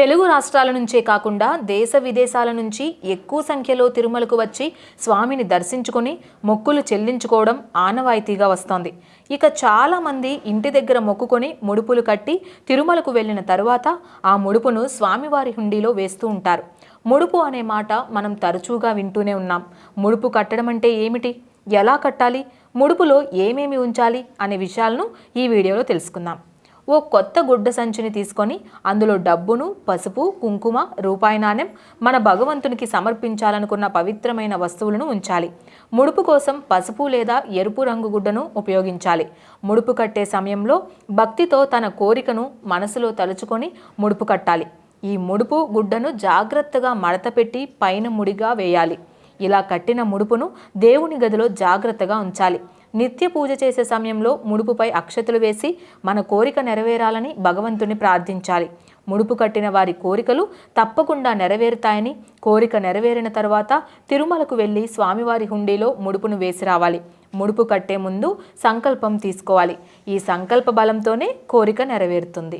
తెలుగు రాష్ట్రాల నుంచే కాకుండా దేశ విదేశాల నుంచి ఎక్కువ సంఖ్యలో తిరుమలకు వచ్చి స్వామిని దర్శించుకొని మొక్కులు చెల్లించుకోవడం ఆనవాయితీగా వస్తోంది. ఇక చాలామంది ఇంటి దగ్గర మొక్కుకొని ముడుపులు కట్టి తిరుమలకు వెళ్ళిన తరువాత ఆ ముడుపును స్వామివారి హుండీలో వేస్తూ ఉంటారు. ముడుపు అనే మాట మనం తరచుగా వింటూనే ఉన్నాం. ముడుపు కట్టడం అంటే ఏమిటి? ఎలా కట్టాలి? ముడుపులో ఏమేమి ఉంచాలి? అనే విషయాలను ఈ వీడియోలో తెలుసుకుందాం. ఓ కొత్త గుడ్డ సంచిని తీసుకొని అందులో డబ్బును పసుపు కుంకుమ రూపాయి నాణెం మన భగవంతునికి సమర్పించాలనుకున్న పవిత్రమైన వస్తువులను ఉంచాలి. ముడుపు కోసం పసుపు లేదా ఎరుపు రంగు గుడ్డను ఉపయోగించాలి. ముడుపు కట్టే సమయంలో భక్తితో తన కోరికను మనసులో తలుచుకొని ముడుపు కట్టాలి. ఈ ముడుపు గుడ్డను జాగ్రత్తగా మడతపెట్టి పైన ముడిగా వేయాలి. ఇలా కట్టిన ముడుపును దేవుని గదిలో జాగ్రత్తగా ఉంచాలి. నిత్య పూజ చేసే సమయంలో ముడుపుపై అక్షతలు వేసి మన కోరిక నెరవేరాలని భగవంతుని ప్రార్థించాలి. ముడుపు కట్టిన వారి కోరికలు తప్పకుండా నెరవేరుతాయని కోరిక నెరవేరిన తర్వాత తిరుమలకు వెళ్ళి స్వామివారి హుండీలో ముడుపును వేసి రావాలి. ముడుపు కట్టే ముందు సంకల్పం తీసుకోవాలి. ఈ సంకల్ప బలంతోనే కోరిక నెరవేరుతుంది.